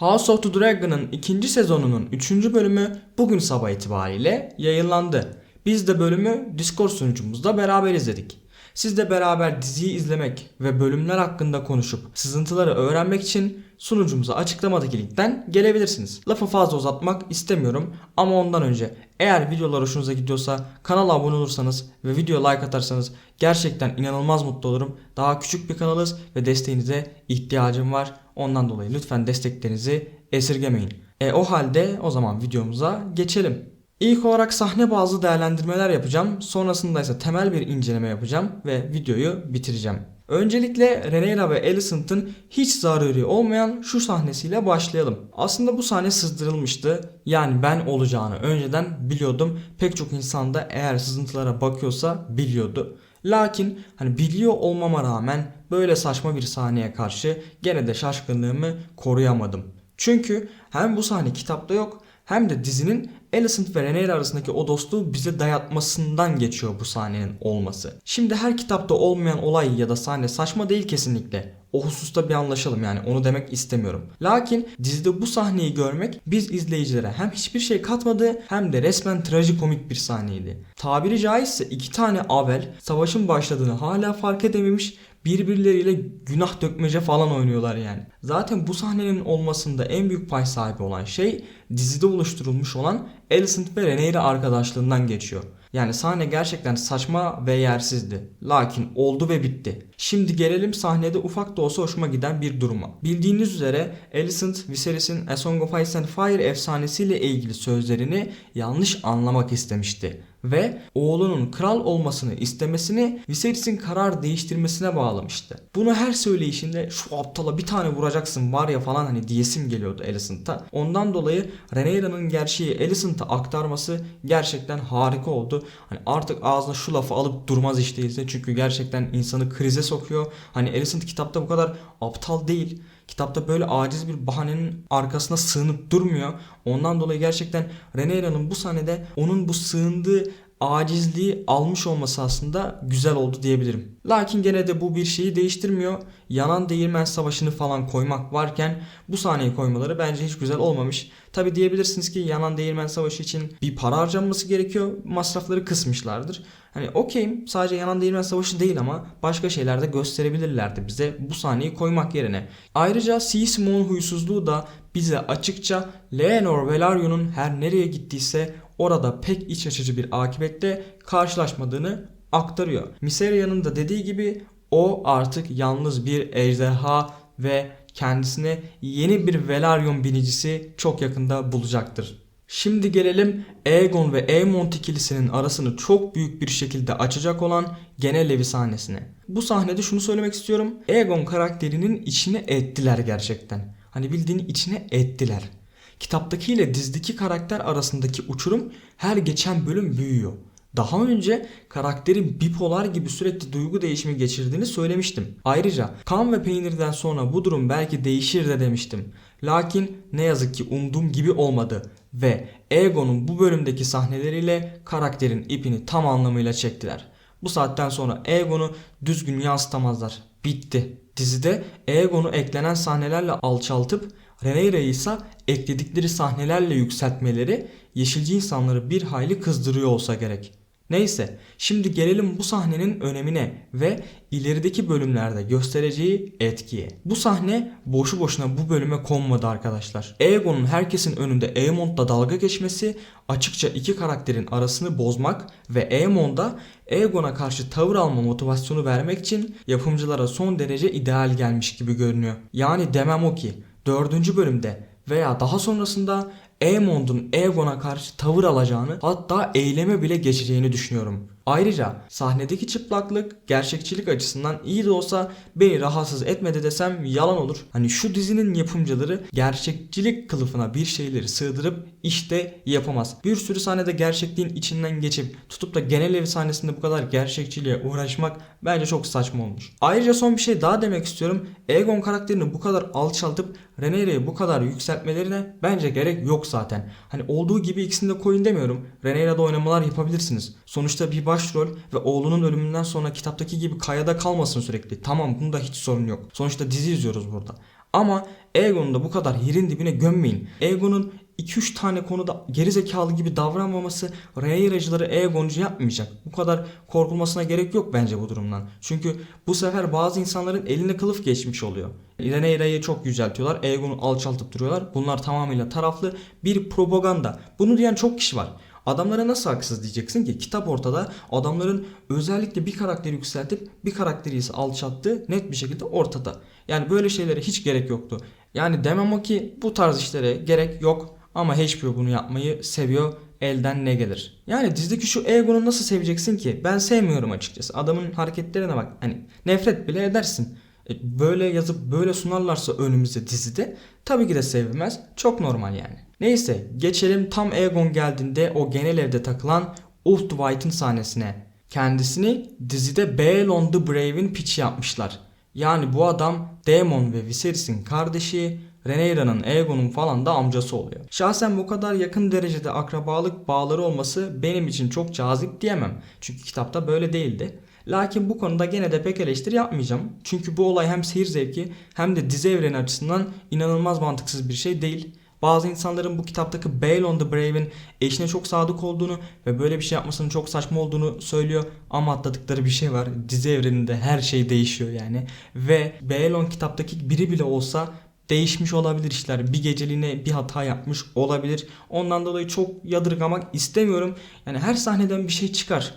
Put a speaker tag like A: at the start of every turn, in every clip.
A: House of the Dragon'ın ikinci sezonunun 3. bölümü bugün sabah itibariyle yayınlandı. Biz de bölümü Discord sunucumuzda beraber izledik. Siz de beraber diziyi izlemek ve bölümler hakkında konuşup sızıntıları öğrenmek için sunucumuza açıklamadaki linkten gelebilirsiniz. Lafı fazla uzatmak istemiyorum ama ondan önce eğer videolar hoşunuza gidiyorsa kanala abone olursanız ve video like atarsanız gerçekten inanılmaz mutlu olurum. Daha küçük bir kanalız ve desteğinize ihtiyacım var. Ondan dolayı lütfen desteklerinizi esirgemeyin. E o halde o zaman videomuza geçelim. İlk olarak sahne bazlı değerlendirmeler yapacağım. Sonrasında ise temel bir inceleme yapacağım ve videoyu bitireceğim. Öncelikle Rhaenyra ve Alicent'ın hiç zaruri olmayan şu sahnesiyle başlayalım. Aslında bu sahne sızdırılmıştı. Yani ben olacağını önceden biliyordum. Pek çok insan da eğer sızıntılara bakıyorsa biliyordu. Lakin hani biliyor olmama rağmen böyle saçma bir sahneye karşı gene de şaşkınlığımı koruyamadım. Çünkü hem bu sahne kitapta yok hem de dizinin Alicent ve Rhaenyra arasındaki o dostluğu bize dayatmasından geçiyor bu sahnenin olması. Şimdi her kitapta olmayan olay ya da sahne saçma değil kesinlikle. O hususta bir anlaşalım yani onu demek istemiyorum. Lakin dizide bu sahneyi görmek biz izleyicilere hem hiçbir şey katmadı hem de resmen trajikomik bir sahneydi. Tabiri caizse iki tane avel savaşın başladığını hala fark edememiş birbirleriyle günah dökmece falan oynuyorlar yani. Zaten bu sahnenin olmasında en büyük pay sahibi olan şey dizide oluşturulmuş olan Alicent ve Rhaenyra arkadaşlığından geçiyor. Yani sahne gerçekten saçma ve yersizdi. Lakin oldu ve bitti. Şimdi gelelim sahnede ufak da olsa hoşuma giden bir duruma. Bildiğiniz üzere Alicent, Viserys'in A Song of Ice and Fire efsanesiyle ilgili sözlerini yanlış anlamak istemişti ve oğlunun kral olmasını istemesini Viserys'in karar değiştirmesine bağlamıştı. Bunu her söyleyişinde şu aptala bir tane vuracaksın var ya falan hani diyesim geliyordu Alicent'a. Ondan dolayı Rhaenyra'nın gerçeği Alicent'a aktarması gerçekten harika oldu. Hani artık ağzına şu lafı alıp durmaz hiç değilse çünkü gerçekten insanı krize sokuyor. Hani Alicent kitapta bu kadar aptal değil. Kitapta böyle aciz bir bahanenin arkasına sığınıp durmuyor. Ondan dolayı gerçekten Rhaenyra'nın bu sahnede onun bu sığındığı acizliği almış olması aslında güzel oldu diyebilirim. Lakin gene de bu bir şeyi değiştirmiyor. Yanan değirmen savaşını falan koymak varken bu sahneyi koymaları bence hiç güzel olmamış. Tabi diyebilirsiniz ki yanan değirmen savaşı için bir para harcanması gerekiyor. Masrafları kısmışlardır. Hani okeyim sadece yanan değirmen savaşı değil ama başka şeyler de gösterebilirlerdi bize bu sahneyi koymak yerine. Ayrıca Sismon huysuzluğu da bize açıkça Leonor Velarion'un her nereye gittiyse orada pek iç açıcı bir akibette karşılaşmadığını aktarıyor. Miseria'nın da dediği gibi o artık yalnız bir ejderha ve kendisine yeni bir Velaryon binicisi çok yakında bulacaktır. Şimdi gelelim Aegon ve Aemond ikilisinin arasını çok büyük bir şekilde açacak olan genel evi sahnesine. Bu sahnede şunu söylemek istiyorum. Aegon karakterinin içine ettiler gerçekten. Hani bildiğin içine ettiler. Kitaptaki ile dizdeki karakter arasındaki uçurum her geçen bölüm büyüyor. Daha önce karakterin bipolar gibi sürekli duygu değişimi geçirdiğini söylemiştim. Ayrıca kan ve peynirden sonra bu durum belki değişir de demiştim. Lakin ne yazık ki umduğum gibi olmadı ve Egon'un bu bölümdeki sahneleriyle karakterin ipini tam anlamıyla çektiler. Bu saatten sonra Egon'u düzgün yansıtamazlar. Bitti. Dizide Egon'u eklenen sahnelerle alçaltıp Rhaenyra'yı ise ekledikleri sahnelerle yükseltmeleri yeşilci insanları bir hayli kızdırıyor olsa gerek. Neyse şimdi gelelim bu sahnenin önemine ve ilerideki bölümlerde göstereceği etkiye. Bu sahne boşu boşuna bu bölüme konmadı arkadaşlar. Aegon'un herkesin önünde Aemond'la dalga geçmesi açıkça iki karakterin arasını bozmak ve Aemond'a Aegon'a karşı tavır alma motivasyonu vermek için yapımcılara son derece ideal gelmiş gibi görünüyor. Yani demem o ki 4. bölümde veya daha sonrasında Aemond'un Aegon'a karşı tavır alacağını hatta eyleme bile geçeceğini düşünüyorum. Ayrıca sahnedeki çıplaklık gerçekçilik açısından iyi de olsa beni rahatsız etmedi desem yalan olur. Hani şu dizinin yapımcıları gerçekçilik kılıfına bir şeyleri sığdırıp işte yapamaz. Bir sürü sahnede gerçekliğin içinden geçip tutup da genel ev sahnesinde bu kadar gerçekçiliğe uğraşmak bence çok saçma olmuş. Ayrıca son bir şey daha demek istiyorum. Aegon karakterini bu kadar alçaltıp Rhaenyra'yı bu kadar yükseltmelerine bence gerek yok zaten. Hani olduğu gibi ikisini de koyun demiyorum. Rhaenyra'da oynamalar yapabilirsiniz. Sonuçta bir başrol ve oğlunun ölümünden sonra kitaptaki gibi kayada kalmasın sürekli. Tamam bunda hiç sorun yok. Sonuçta dizi izliyoruz burada. Ama Aegon'u da bu kadar yerin dibine gömmeyin. Aegon'un 2-3 tane konuda gerizekalı gibi davranmaması Rhaenyra'cıları Aegon'cu yapmayacak. Bu kadar korkulmasına gerek yok bence bu durumdan. Çünkü bu sefer bazı insanların eline kılıf geçmiş oluyor. Rhaenyra'yı çok yüceltiyorlar. Aegon'u alçaltıp duruyorlar. Bunlar tamamıyla taraflı bir propaganda. Bunu diyen çok kişi var. Adamlara nasıl haksız diyeceksin ki? Kitap ortada. Adamların özellikle bir karakteri yükseltip bir karakteri ise alçalttığı net bir şekilde ortada. Yani böyle şeylere hiç gerek yoktu. Yani demem o ki bu tarz işlere gerek yok. Ama HBO bunu yapmayı seviyor. Elden ne gelir? Yani dizideki şu Aegon'u nasıl seveceksin ki? Ben sevmiyorum açıkçası. Adamın hareketlerine bak. Hani nefret bile edersin. E, böyle yazıp böyle sunarlarsa önümüze dizide tabii ki de sevilmez. Çok normal yani. Neyse geçelim tam Aegon geldiğinde o genel evde takılan Ult White'ın sahnesine. Kendisini dizide Balon the Brave'in piçi yapmışlar. Yani bu adam Daemon ve Viserys'in kardeşi, Rhaenyra'nın, Aegon'un falan da amcası oluyor. Şahsen bu kadar yakın derecede akrabalık bağları olması benim için çok cazip diyemem. Çünkü kitapta böyle değildi. Lakin bu konuda gene de pek eleştiri yapmayacağım. Çünkü bu olay hem seyir zevki hem de dizi evreni açısından inanılmaz mantıksız bir şey değil. Bazı insanların bu kitaptaki Balon the Brave'in eşine çok sadık olduğunu ve böyle bir şey yapmasının çok saçma olduğunu söylüyor. Ama atladıkları bir şey var. Dizi evreninde her şey değişiyor yani. Ve Balon kitaptaki biri bile olsa değişmiş olabilir işler. Bir geceliğine bir hata yapmış olabilir. Ondan dolayı çok yadırgamak istemiyorum. Yani her sahneden bir şey çıkar.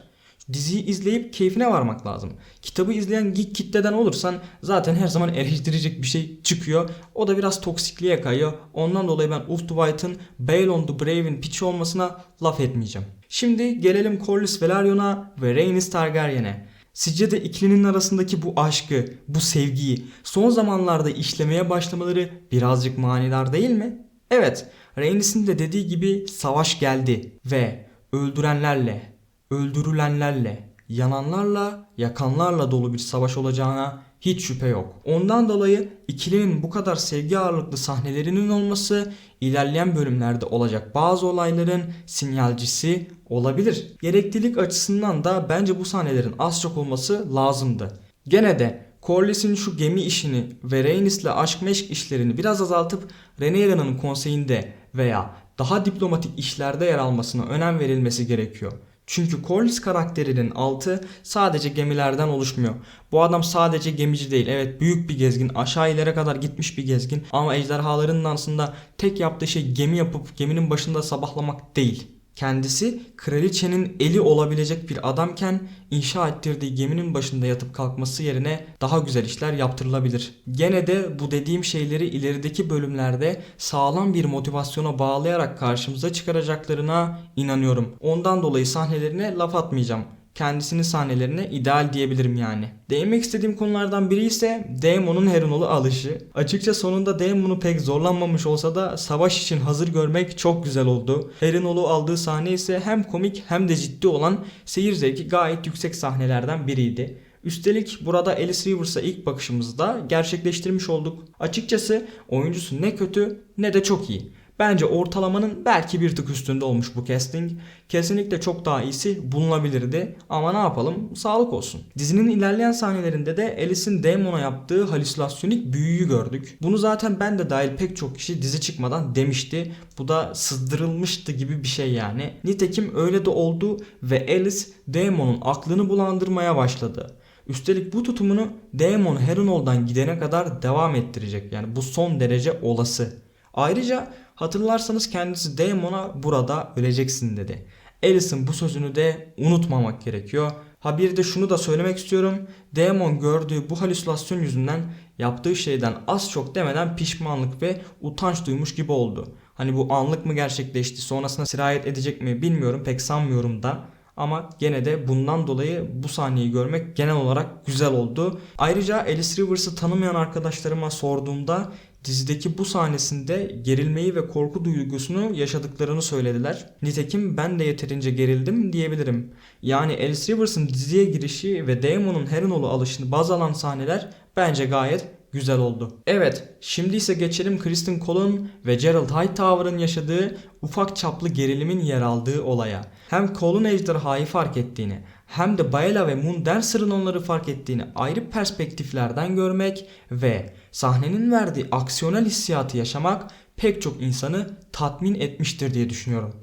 A: Diziyi izleyip keyfine varmak lazım. Kitabı izleyen geek kitleden olursan zaten her zaman eleştirecek bir şey çıkıyor. O da biraz toksikliğe kayıyor. Ondan dolayı ben Ult White'ın Balon the Brave'in piçi olmasına laf etmeyeceğim. Şimdi gelelim Corlys Velaryon'a ve Rhaenys Targaryen'e. Sizce de ikilinin arasındaki bu aşkı, bu sevgiyi son zamanlarda işlemeye başlamaları birazcık manidar değil mi? Evet, Rhaenys'in de dediği gibi savaş geldi ve öldürenlerle, öldürülenlerle, yananlarla, yakanlarla dolu bir savaş olacağına hiç şüphe yok. Ondan dolayı ikilinin bu kadar sevgi ağırlıklı sahnelerinin olması ilerleyen bölümlerde olacak bazı olayların sinyalcisi olabilir. Gereklilik açısından da bence bu sahnelerin az çok olması lazımdı. Gene de Corlys'in şu gemi işini ve Rhaenys'le aşk meşk işlerini biraz azaltıp Rhaenyra'nın konseyinde veya daha diplomatik işlerde yer almasına önem verilmesi gerekiyor. Çünkü Corlys karakterinin altı sadece gemilerden oluşmuyor. Bu adam sadece gemici değil. Evet büyük bir gezgin. Aşağı ilere kadar gitmiş bir gezgin. Ama ejderhaların dansında tek yaptığı şey gemi yapıp geminin başında sabahlamak değil. Kendisi kraliçenin eli olabilecek bir adamken inşa ettirdiği geminin başında yatıp kalkması yerine daha güzel işler yaptırılabilir. Gene de bu dediğim şeyleri ilerideki bölümlerde sağlam bir motivasyona bağlayarak karşımıza çıkaracaklarına inanıyorum. Ondan dolayı sahnelerine laf atmayacağım kendisinin sahnelerine ideal diyebilirim yani. Değinmek istediğim konulardan biri ise Daemon'un Heronol'u alışı. Açıkça sonunda Daemon'u pek zorlanmamış olsa da savaş için hazır görmek çok güzel oldu. Heronol'u aldığı sahne ise hem komik hem de ciddi olan seyir zevki gayet yüksek sahnelerden biriydi. Üstelik burada Alice Rivers'a ilk bakışımızda gerçekleştirmiş olduk. Açıkçası oyuncusu ne kötü ne de çok iyi. Bence ortalamanın belki bir tık üstünde olmuş bu casting. Kesinlikle çok daha iyisi bulunabilirdi ama ne yapalım sağlık olsun. Dizinin ilerleyen sahnelerinde de Alice'in Damon'a yaptığı halüsinasyonik büyüyü gördük. Bunu zaten ben de dahil pek çok kişi dizi çıkmadan demişti. Bu da sızdırılmıştı gibi bir şey yani. Nitekim öyle de oldu ve Alice Damon'un aklını bulandırmaya başladı. Üstelik bu tutumunu Daemon Harrenhal'dan gidene kadar devam ettirecek. Yani bu son derece olası. Ayrıca hatırlarsanız kendisi Daemon'a burada öleceksin dedi. Alicent bu sözünü de unutmamak gerekiyor. Ha bir de şunu da söylemek istiyorum. Daemon gördüğü bu halüsinasyon yüzünden yaptığı şeyden az çok demeden pişmanlık ve utanç duymuş gibi oldu. Hani bu anlık mı gerçekleşti sonrasında sirayet edecek mi bilmiyorum pek sanmıyorum da. Ama gene de bundan dolayı bu sahneyi görmek genel olarak güzel oldu. Ayrıca Alice Rivers'ı tanımayan arkadaşlarıma sorduğumda dizideki bu sahnesinde gerilmeyi ve korku duygusunu yaşadıklarını söylediler. Nitekim ben de yeterince gerildim diyebilirim. Yani Alice Rivers'ın diziye girişi ve Daemon'un Harrenhal'u alışını baz alan sahneler bence gayet güzel oldu. Evet, şimdi ise geçelim Kristen Cole'un ve Gerald Hightower'ın yaşadığı ufak çaplı gerilimin yer aldığı olaya. Hem Cole'un ejderhayı fark ettiğini hem de Baela ve Moon Dancer'ın onları fark ettiğini ayrı perspektiflerden görmek ve sahnenin verdiği aksiyonel hissiyatı yaşamak pek çok insanı tatmin etmiştir diye düşünüyorum.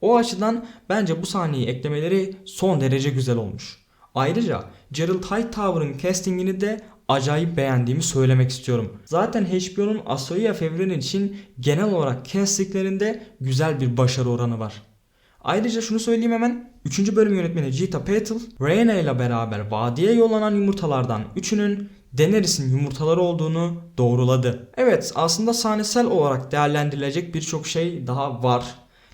A: O açıdan bence bu sahneyi eklemeleri son derece güzel olmuş. Ayrıca Gerald Hightower'ın castingini de acayip beğendiğimi söylemek istiyorum. Zaten HBO'nun Asoya Fevren için genel olarak castinglerinde güzel bir başarı oranı var. Ayrıca şunu söyleyeyim hemen. 3. bölüm yönetmeni Gita Patel, Rhaena ile beraber vadiye yollanan yumurtalardan 3'ünün Daenerys'in yumurtaları olduğunu doğruladı. Evet aslında sahnesel olarak değerlendirilecek birçok şey daha var.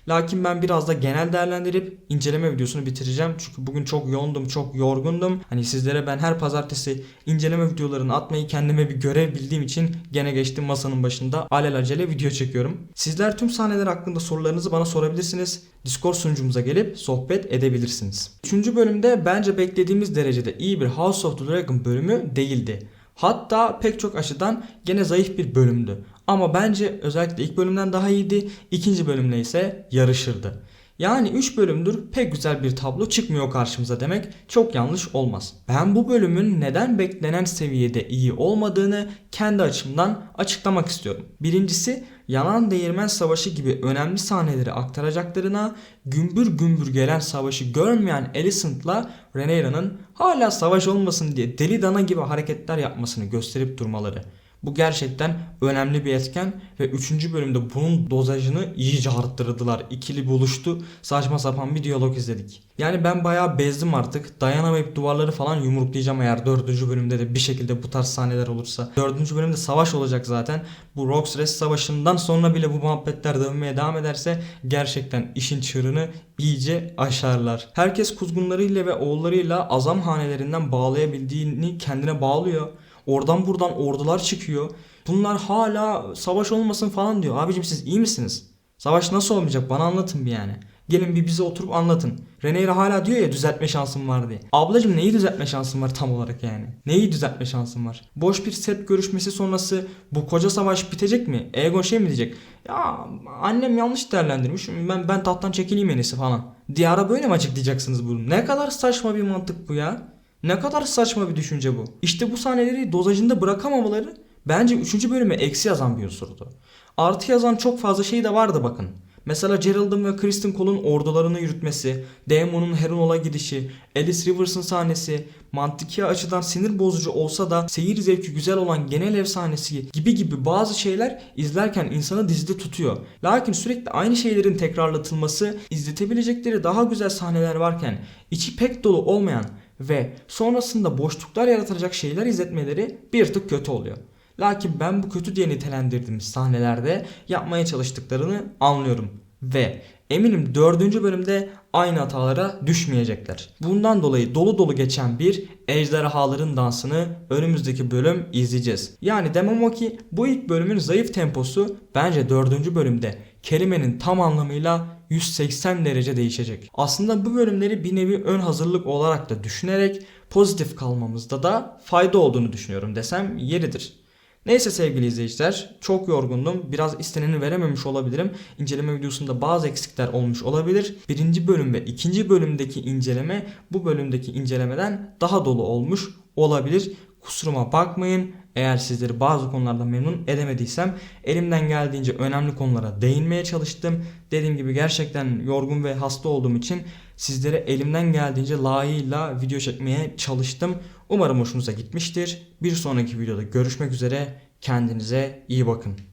A: Lakin ben biraz da genel değerlendirip inceleme videosunu bitireceğim. Çünkü bugün çok yoğundum, çok yorgundum. Hani sizlere ben her pazartesi inceleme videolarını atmayı kendime bir görev bildiğim için gene geçtim masanın başında alelacele video çekiyorum. Sizler tüm sahneler hakkında sorularınızı bana sorabilirsiniz. Discord sunucumuza gelip sohbet edebilirsiniz. Üçüncü bölümde bence beklediğimiz derecede iyi bir House of the Dragon bölümü değildi. Hatta pek çok açıdan gene zayıf bir bölümdü. Ama bence özellikle ilk bölümden daha iyiydi. İkinci bölümle ise yarışırdı. Yani 3 bölümdür pek güzel bir tablo çıkmıyor karşımıza demek çok yanlış olmaz. Ben bu bölümün neden beklenen seviyede iyi olmadığını kendi açımdan açıklamak istiyorum. Birincisi yanan değirmen savaşı gibi önemli sahneleri aktaracaklarına gümbür gümbür gelen savaşı görmeyen Alicent'la Rhaenyra'nın hala savaş olmasın diye deli dana gibi hareketler yapmasını gösterip durmaları. Bu gerçekten önemli bir etken ve 3. bölümde bunun dozajını iyice arttırdılar. İkili buluştu. Saçma sapan bir diyalog izledik. Yani ben bayağı bezdim artık. Dayanamayıp duvarları falan yumruklayacağım eğer 4. bölümde de bir şekilde bu tarz sahneler olursa. 4. bölümde savaş olacak zaten. Bu Rox Rest savaşından sonra bile bu muhabbetler dönmeye devam ederse gerçekten işin çığırını iyice aşarlar. Herkes kuzgunlarıyla ve oğullarıyla azam hanelerinden bağlayabildiğini kendine bağlıyor. Oradan buradan ordular çıkıyor. Bunlar hala savaş olmasın falan diyor. Abicim siz iyi misiniz? Savaş nasıl olmayacak bana anlatın bir yani. Gelin bir bize oturup anlatın. Rhaenyra hala diyor ya düzeltme şansım var diye. Ablacım neyi düzeltme şansım var tam olarak yani? Neyi düzeltme şansım var? Boş bir set görüşmesi sonrası bu koca savaş bitecek mi? Aegon şey mi diyecek? Ya annem yanlış değerlendirmiş. Ben ben tahttan çekileyim en falan. Diyara böyle mi açıklayacaksınız bunu? Ne kadar saçma bir mantık bu ya. Ne kadar saçma bir düşünce bu. İşte bu sahneleri dozajında bırakamamaları bence 3. bölüme eksi yazan bir unsurdu. Artı yazan çok fazla şey de vardı bakın. Mesela Gerald'ın ve Kristen Cole'un ordularını yürütmesi, Daemon'un Harrenhal'a gidişi, Alice Rivers'ın sahnesi, mantiki açıdan sinir bozucu olsa da seyir zevki güzel olan genel ev sahnesi gibi gibi bazı şeyler izlerken insanı dizide tutuyor. Lakin sürekli aynı şeylerin tekrarlatılması, izletebilecekleri daha güzel sahneler varken içi pek dolu olmayan ve sonrasında boşluklar yaratacak şeyler izletmeleri bir tık kötü oluyor. Lakin ben bu kötü diye nitelendirdiğimiz sahnelerde yapmaya çalıştıklarını anlıyorum. Ve eminim 4. bölümde aynı hatalara düşmeyecekler. Bundan dolayı dolu dolu geçen bir ejderhaların dansını önümüzdeki bölüm izleyeceğiz. Yani demem o ki bu ilk bölümün zayıf temposu bence 4. bölümde kelimenin tam anlamıyla 180 derece değişecek. Aslında bu bölümleri bir nevi ön hazırlık olarak da düşünerek pozitif kalmamızda da fayda olduğunu düşünüyorum desem yeridir. Neyse sevgili izleyiciler çok yorgundum. Biraz isteneni verememiş olabilirim. İnceleme videosunda bazı eksikler olmuş olabilir. Birinci bölüm ve ikinci bölümdeki inceleme bu bölümdeki incelemeden daha dolu olmuş olabilir. Kusuruma bakmayın. Eğer sizleri bazı konularda memnun edemediysem elimden geldiğince önemli konulara değinmeye çalıştım. Dediğim gibi gerçekten yorgun ve hasta olduğum için sizlere elimden geldiğince layığıyla video çekmeye çalıştım. Umarım hoşunuza gitmiştir. Bir sonraki videoda görüşmek üzere. Kendinize iyi bakın.